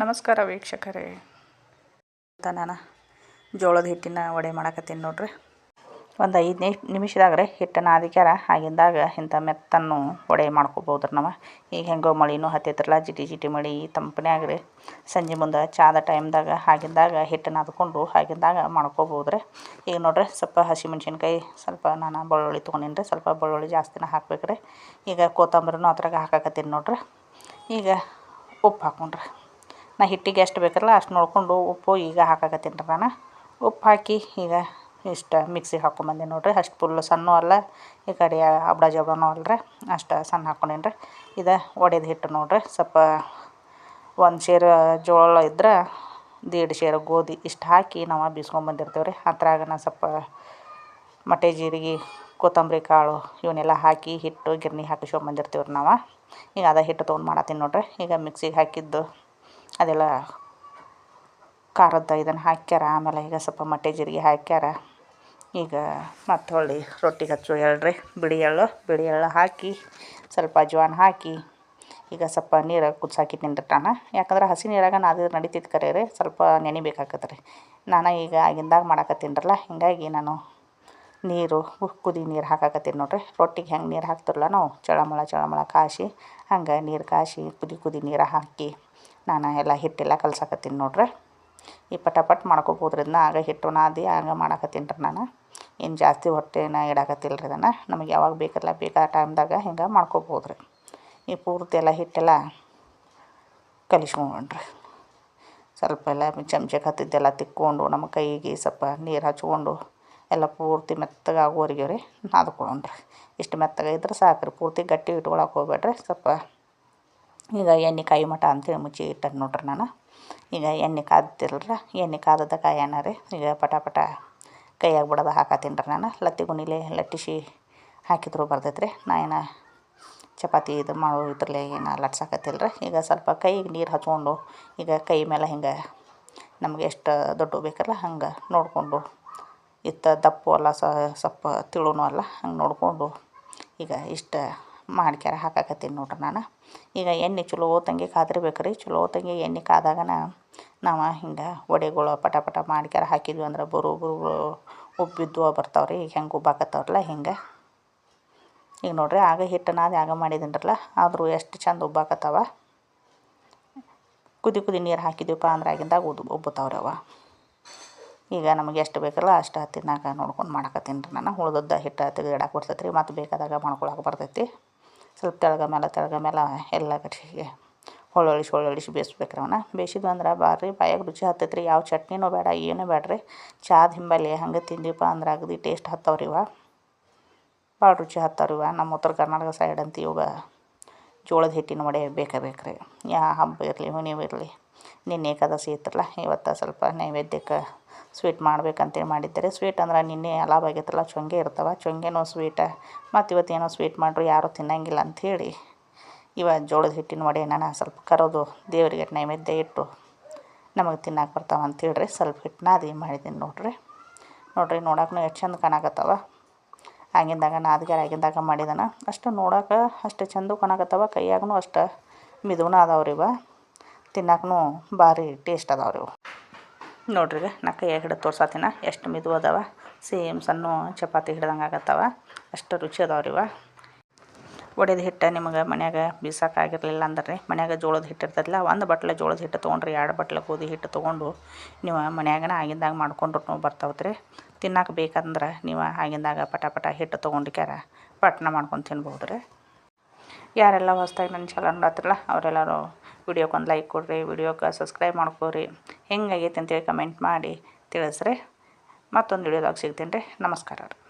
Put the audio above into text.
ನಮಸ್ಕಾರ ವೀಕ್ಷಕರೇ. ನಾನು ಜೋಳದ ಹಿಟ್ಟಿನ ವಡೆ ಮಾಡಕತ್ತೀನಿ ನೋಡ್ರಿ. ಒಂದು ಐದು ನಿಮಿಷದಾಗ ರೀ ಹಿಟ್ಟನ್ನು ನಾದಿಕ್ಯಾರ ಆಗಿಂದಾಗ ಇಂಥ ಮೆತ್ತನ್ನು ವಡೆ ಮಾಡ್ಕೊಬೋದು ನಾವು. ಈಗ ಹೆಂಗೋ ಮಳಿನೂ ಹತ್ತಿತ್ರಲ್ಲ ಜಿಟಿ ಜಿಟಿ ಮಳಿ ತಂಪನೇ ರೀ ಸಂಜೆ ಮುಂದೆ ಚಾದ ಟೈಮ್ದಾಗ ಆಗಿಂದಾಗ ಹಿಟ್ಟನ್ನು ಅದ್ಕೊಂಡು ಆಗಿಂದಾಗ ಮಾಡ್ಕೊಬೋದು ರೀ ಈಗ ನೋಡ್ರಿ, ಸ್ವಲ್ಪ ಹಸಿಮೆಣ್ಸಿನ್ಕಾಯಿ ಸ್ವಲ್ಪ ನಾನು ಬೆಳ್ಳುಳ್ಳಿ ತೊಗೊಂಡಿನಿ ಸ್ವಲ್ಪ ಬೆಳ್ಳುಳ್ಳಿ ಜಾಸ್ತಿನ ಹಾಕ್ಬೇಕು ರೀ ಈಗ ಕೊತ್ತಂಬರಿನೂ ಅದ್ರಾಗ ಹಾಕಾಕತ್ತೀನಿ ನೋಡ್ರಿ. ಈಗ ಉಪ್ಪು ಹಾಕೊಂಡ್ರಿ. ನಾ ಹಿಟ್ಟಿಗೆ ಎಷ್ಟು ಬೇಕಲ್ಲ ಅಷ್ಟು ನೋಡಿಕೊಂಡು ಉಪ್ಪು ಈಗ ಹಾಕಕತ್ತೀನಿ ರೀ ನಾನು ಉಪ್ಪು ಹಾಕಿ ಈಗ ಇಷ್ಟು ಮಿಕ್ಸಿಗೆ ಹಾಕೊಂಬಂದೆ ನೋಡಿರಿ. ಅಷ್ಟು ಫುಲ್ ಸಣ್ಣ ಅಲ್ಲ, ಈ ಕಡೆ ಅಬ್ಡ ಜಬ್ಡನೂ ಅಲ್ರಿ. ಅಷ್ಟು ಸಣ್ಣ ಹಾಕ್ಕೊಂಡೇನಿ ರೀ. ಇದು ಒಡೆದ ಹಿಟ್ಟು ನೋಡಿರಿ. ಸ್ವಲ್ಪ ಒಂದು ಸೇರು ಜೋಳ ಇದ್ರೆ ದೇಡ್ ಸೇರು ಗೋಧಿ ಇಷ್ಟು ಹಾಕಿ ನಾವು ಬೀಸ್ಕೊಂಬಂದಿರ್ತೇವೆ ರೀ. ಅದ್ರಾಗ ನಾನು ಸ್ವಲ್ಪ ಮಟೆ ಜೀರಿಗೆ, ಕೊತ್ತಂಬರಿ ಕಾಳು ಇವನ್ನೆಲ್ಲ ಹಾಕಿ ಹಿಟ್ಟು ಗಿರ್ಣಿ ಹಾಕಿಸ್ಕೊಂಬಂದಿರ್ತೀವಿ ರೀ ನಾವು. ಈಗ ಅದೇ ಹಿಟ್ಟು ತೊಗೊಂಡು ಮಾಡತ್ತೀನಿ ನೋಡಿರಿ. ಈಗ ಮಿಕ್ಸಿಗೆ ಹಾಕಿದ್ದು ಅದೆಲ್ಲ ಖಾರದ್ದು ಇದನ್ನು ಹಾಕ್ಯಾರ, ಆಮೇಲೆ ಈಗ ಸ್ವಲ್ಪ ಮಟ್ಟೆ ಜೀರಿಗೆ ಹಾಕ್ಯಾರ. ಈಗ ಮತ್ತು ಹೊಳ್ಳಿ ರೊಟ್ಟಿಗೆ ಹಚ್ಚು ಎಳ್ಳು ರೀ, ಬಿಳಿ ಎಳ್ಳು ಬಿಳಿ ಎಳ್ಳು ಹಾಕಿ, ಸ್ವಲ್ಪ ಅಜ್ವಾನ ಹಾಕಿ, ಈಗ ಸ್ವಲ್ಪ ನೀರು ಕುದ್ಸಾಕಿ ನಾನು ಯಾಕಂದ್ರೆ ಹಸಿ ನೀರಾಗ ನಾದಿದ್ರೆ ನಡಿತೈತೆ ಕರೆ ರೀ, ಸ್ವಲ್ಪ ನೆನಿಬೇಕಾಗತ್ತೆ ರೀ. ನಾನು ಈಗ ಆಗಿಂದಾಗ ಮಾಡಕತ್ತೀನಲ್ಲ ಹೀಗಾಗಿ ನಾನು ನೀರು, ಕುದಿ ನೀರು ಹಾಕಾಕತ್ತೀನಿ ನೋಡ್ರಿ. ರೊಟ್ಟಿಗೆ ಹೆಂಗೆ ನೀರು ಹಾಕ್ತಿರಲ್ಲ ನಾವು? ಚಳಮಳ ಚಳಮಳ ಕಾಯಿಸಿ ಹಂಗೆ ನೀರು ಕಾಯಿಸಿ ಕುದಿ ಕುದಿ ನೀರು ಹಾಕಿ. ನಾನು ಎಲ್ಲ ಹಿಟ್ಟೆಲ್ಲ ಕಲ್ಸಕತ್ತೀನಿ ನೋಡ್ರಿ. ಈ ಪಟಾಪಟ್ ಮಾಡ್ಕೊಬೋದ್ರಿಂದ ಆಗ ಹಿಟ್ಟು ನಾದಿ, ಆಗ ಮಾಡಕತ್ತೀನಿ ರೀ ನಾನು. ಏನು ಜಾಸ್ತಿ ಹೊಟ್ಟೆನ ಇಡಾಕತ್ತಿಲ್ಲ ರೀ ಅದನ್ನು. ನಮಗೆ ಯಾವಾಗ ಬೇಕಲ್ಲ ಬೇಕಾದ ಟೈಮ್ದಾಗ ಹಿಂಗೆ ಮಾಡ್ಕೊಬೋದು ರೀ. ಈ ಪೂರ್ತಿ ಎಲ್ಲ ಹಿಟ್ಟೆಲ್ಲ ಕಲಿಸ್ಕೊಂಡ್ರಿ ಸ್ವಲ್ಪ ಎಲ್ಲ ಚಮಚ ಹತ್ತಿದ್ದೆಲ್ಲ ತಿಕ್ಕೊಂಡು ನಮ್ಮ ಕೈಗೆ ಸ್ವಲ್ಪ ನೀರು ಹಚ್ಕೊಂಡು ಎಲ್ಲ ಪೂರ್ತಿ ಮೆತ್ತಗೆ ಆಗೋರಿಗೆ ರೀ ನಾದ್ಕೊಂಡ್ರಿ ಇಷ್ಟು ಮೆತ್ತಗೆ ಇದ್ರೆ ಸಾಕು ರೀ. ಪೂರ್ತಿ ಗಟ್ಟಿ ಇಟ್ಕೊಳಕ್ಕೆ ಹೋಗ್ಬೇಡ್ರಿ. ಸ್ವಲ್ಪ ಈಗ ಎಣ್ಣೆ ಕಾಯಿ ಮಟ ಅಂತೇಳಿ ಮುಚ್ಚಿ ಇಟ್ಟದ್ದು ನೋಡ್ರಿ ನಾನು. ಈಗ ಎಣ್ಣೆ ಕಾದ್ತಿರಲ್ರ ಎಣ್ಣೆ ಕಾದದ ಕಾಯನ ರೀ. ಈಗ ಪಟ ಪಟ ಕೈಯಾಗ ಬಿಡೋದು ಹಾಕತ್ತೀನಿ ರೀ ನಾನು. ಲತ್ತಿ ಗುಣಿಲೆ ಲಟ್ಟಿಸಿ ಹಾಕಿದ್ರು ಬರ್ತೈತೆ ರೀ ನಾ ಏನು ಚಪಾತಿ ಇದು ಮಾಡೋ ಇದ್ರಲ್ಲೇ ಏನು ಲಟ್ಸಕತ್ತಿಲ್ಲ ರೀ. ಈಗ ಸ್ವಲ್ಪ ಕೈಗೆ ನೀರು ಹಚ್ಕೊಂಡು ಈಗ ಕೈ ಮೇಲೆ ಹಿಂಗೆ ನಮಗೆ ಎಷ್ಟು ದೊಡ್ಡ ಬೇಕಲ್ಲ, ಹಂಗೆ ನೋಡಿಕೊಂಡು ಇತ್ತ ದಪ್ಪು ಅಲ್ಲ ಸ್ವಲ್ಪ ತಿಳುನೂ ಅಲ್ಲ, ಹಂಗೆ ನೋಡಿಕೊಂಡು ಈಗ ಇಷ್ಟು ಮಾಡ್ಕ್ಯಾರ, ಹಾಕಾಕತ್ತೀನಿ ನೋಡ್ರಿ ನಾನು. ಈಗ ಎಣ್ಣೆ ಚಲೋ ತಂಗಿ ಕಾದಿರ್ಬೇಕು ರೀ ಚಲೋ ತಂಗಿ ಎಣ್ಣೆ ಕಾದಾಗನ ನಾವು ಹಿಂಗೆ ವಡೆಗಳು ಪಟ ಪಟ ಮಾಡ್ಕ್ಯಾರ, ಹಾಕಿದ್ವಿ ಅಂದ್ರೆ ಬರೋಬ್ಬರು ಉಬ್ಬಿದ್ದು ಬರ್ತಾವೆ ರೀ ಈಗ ಹೆಂಗೆ ಉಬ್ಬಾಕತ್ತವ್ರಲ್ಲ ಹಿಂಗೆ. ಈಗ ನೋಡ್ರಿ ಆಗ ಹಿಟ್ಟು ನಾದು ಆಗ ಮಾಡಿದೀನ್ರಲ್ಲ, ಆದರೂ ಎಷ್ಟು ಚಂದ ಉಬ್ಬಾಕತ್ತಾವ. ಕುದಿ ಕುದಿ ನೀರು ಹಾಕಿದ್ವಿಪ್ಪ ಅಂದ್ರೆ ಆಗಿಂದಾಗ ಉದ್ ಉಬ್ಬುತ್ತಾವ್ರಿ ಅವ. ಈಗ ನಮಗೆ ಎಷ್ಟು ಬೇಕಲ್ಲ ಅಷ್ಟು ಹತ್ತಿನಾಗ ನೋಡ್ಕೊಂಡು ಮಾಡಕತ್ತೀನಿ ರೀ ನಾನು. ಉಳ್ದದ್ದ ಹಿಟ್ಟು ತೆಗೆದಿಡಕ್ಕೆ ಬರ್ತೈತೆ ರೀ ಮತ್ತು ಬೇಕಾದಾಗ ಮಾಡ್ಕೊಳಕ್ಕೆ ಬರ್ತೈತಿ. ಸ್ವಲ್ಪ ತೆಳಗ ಮೇಲೆ ತೆಳಗ ಮೇಲೆ ಎಲ್ಲ ಕಡೆಗೆ ಹೊಳ್ಳೊಳಿಸಿ ಹೊಳ್ಳೊಳಿಸಿ ಬೇಯಿಸ್ಬೇಕು ರೀ ಅವನ್ನ ಬೇಯಿಸಿದ್ವು ಅಂದ್ರೆ ಭಾರಿ ಬಾಯಾಗ ರುಚಿ ಹತ್ತೈತೆ ರೀ ಯಾವ ಚಟ್ನಿನೂ ಬೇಡ, ಏನೂ ಬೇಡ್ರಿ. ಚಾದ ಹಿಂಬಲ್ಲಿ ಹಂಗೆ ತಿಂದ್ವಿಪ್ಪ ಅಂದ್ರೆ ಅಗದಿ ಟೇಸ್ಟ್ ಹತ್ತವ್ರಿ ಇವ. ಭಾಳ ರುಚಿ ಹತ್ತವ್ರಿ ಇವ. ನಮ್ಮ ಉತ್ತರ ಕರ್ನಾಟಕ ಸೈಡ್ ಅಂತ ಇವಾಗ ಜೋಳದ ಹಿಟ್ಟಿನ ವಡೆ ಬೇಕೇ ಬೇಕ್ರಿ. ಯಾವ ಹಬ್ಬ ಇರಲಿ, ಹುಣ್ಣಿಮೆ ಇರಲಿ, ನಿನ್ನೆ ಏಕಾದಶಿ ಇತ್ತಲ್ಲ, ಇವತ್ತು ಸ್ವಲ್ಪ ನೈವೇದ್ಯಕ್ಕೆ ಸ್ವೀಟ್ ಮಾಡ್ಬೇಕಂತೇಳಿ ಮಾಡಿದ್ದೆ ರೀ ಸ್ವೀಟ್ ಅಂದ್ರೆ ನಿನ್ನೆ ಅಲಾವ್ ಆಗೈತಲ್ಲ ಚೊಂಗೆ ಇರ್ತವೆ. ಚೊಂಗೆನೋ ಸ್ವೀಟ. ಮತ್ತು ಇವತ್ತು ಏನೋ ಸ್ವೀಟ್ ಮಾಡ್ರು, ಯಾರೂ ತಿನ್ನಂಗಿಲ್ಲ ಅಂಥೇಳಿ ಇವಾಗ ಜೋಳದ ಹಿಟ್ಟಿನ ವಡೆ ನಾನು ಸ್ವಲ್ಪ ಕರೋದು, ದೇವರಿಗೆ ನೈವೇದ್ಯ ಇಟ್ಟು ನಮಗೆ ತಿನ್ನಕ್ಕೆ ಬರ್ತಾವೆ ಅಂಥೇಳಿ ಸ್ವಲ್ಪ ಹಿಟ್ಟು ನಾದಿ ಮಾಡಿದ್ದೀನಿ ನೋಡ್ರಿ. ನೋಡ್ರಿ ನೋಡೋಕ್ಕೂ ಎಷ್ಟು ಚಂದ ಕಾಣಕತ್ತವ. ಆಗಿಂದಾಗ ನಾದ್ಗಾರ ಆಗಿಂದಾಗ ಮಾಡಿದನ. ಅಷ್ಟು ನೋಡೋಕೆ ಅಷ್ಟು ಚಂದ ಕಾಣಕತ್ತವ. ಕೈಯಾಗೂ ಅಷ್ಟು ಮಿದುವನ ಅದಾವ್ರಿ ಇವ ತಿನ್ನಕ್ಕೂ ಭಾರಿ ಟೇಸ್ಟ್ ಅದಾವ್ರಿ ಇವು ನೋಡ್ರಿ ಈಗ ನಾ ಕೈಯಾಗ ಹಿಡಿದು ತೋರ್ಸತ್ತೀನ ಎಷ್ಟು ಮಿದು ಅದಾವ? ಸೇಮ್ ಸಣ್ಣ ಚಪಾತಿ ಹಿಡ್ದಂಗೆ ಆಗತ್ತವ. ಅಷ್ಟು ರುಚಿ ಅದಾವ್ರಿ ಇವ. ಒಡೆದ ಹಿಟ್ಟು ನಿಮಗೆ ಮನ್ಯಾಗ ಬೀಸೋಕ್ಕಾಗಿರಲಿಲ್ಲ ಅಂದ್ರೆ ಮನ್ಯಾಗ ಜೋಳದ ಹಿಟ್ಟು ಇರ್ತದಲ್ಲ ಒಂದು ಬಟ್ಲೆ ಜೋಳದ ಹಿಟ್ಟು ತೊಗೊಂಡ್ರಿ, ಎರಡು ಬಟ್ಲೆ ಗೋಧಿ ಹಿಟ್ಟು ತೊಗೊಂಡು ನೀವು ಮನ್ಯಾಗನ ಆಗಿಂದಾಗ ಮಾಡ್ಕೊಂಡ್ರು ಬರ್ತಾವತ್ರಿ. ತಿನ್ನಕ್ಕೆ ಬೇಕಂದ್ರೆ ನೀವು ಆಗಿಂದಾಗ ಪಟ ಪಟ ಹಿಟ್ಟು ತೊಗೊಂಡಿಕ್ಯಾರ, ಪಟ್ನ ಮಾಡ್ಕೊಂಡು ತಿನ್ಬೋದು ರೀ ಯಾರೆಲ್ಲ ಹೊಸ್ದಾಗಿ ನನ್ನ ಚಾನಲ್ ನೋಡತ್ತಿರಲ್ಲ ಅವರೆಲ್ಲರೂ ವಿಡಿಯೋಕ್ಕೆ ಒಂದು ಲೈಕ್ ಕೊಡಿರಿ ವಿಡಿಯೋಕ್ಕೆ ಸಬ್ಸ್ಕ್ರೈಬ್ ಮಾಡ್ಕೊರಿ ಹೆಂಗಾಗೈತೆ ಅಂತೇಳಿ ಕಮೆಂಟ್ ಮಾಡಿ ತಿಳಿಸ್ರಿ. ಮತ್ತೊಂದು ವಿಡಿಯೋದಾಗ ಸಿಗ್ತೀನಿ ರೀ. ನಮಸ್ಕಾರ ರೀ.